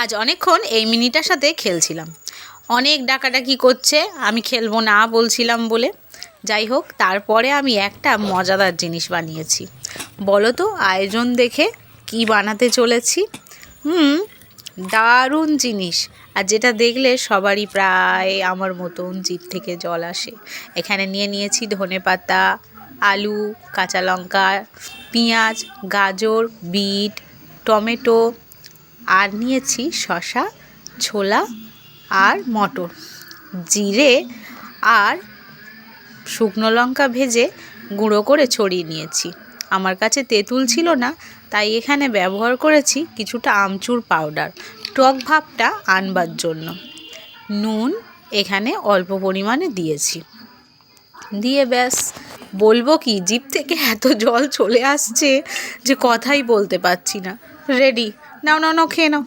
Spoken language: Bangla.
আজ অনেকক্ষণ এই মিনিটার সাথে খেলছিলাম। অনেক ডাকাডাকি করছে, আমি খেলব না বলছিলাম বলে। যাই হোক, তারপরে আমি একটা মজাদার জিনিস বানিয়েছি। বলো তো, আয়োজন দেখে কি বানাতে চলেছি? হুম, দারুণ জিনিস। আর যেটা দেখলে সবারই প্রায় আমার মতন জিভ থেকে জল আসে। এখানে নিয়ে নিয়েছি ধনে পাতা, আলু, কাঁচা লঙ্কা, পেঁয়াজ, গাজর, বিট, টমেটো আর নিয়েছি শশা, ছোলা আর মটর। জিরে আর শুকনো লঙ্কা ভেজে গুঁড়ো করে ছড়িয়ে নিয়েছি। আমার কাছে তেঁতুল ছিল না, তাই এখানে ব্যবহার করেছি কিছুটা আমচুর পাউডার। টক ভাবটা আনবার জন্য। নুন এখানে অল্প পরিমাণে দিয়েছি। দিয়ে ব্যাস, বলব কি জিপ থেকে এত জল চলে আসছে যে কথাই বলতে পারছি না। রেডি। নাও নাও নাও খেয়ে নাও।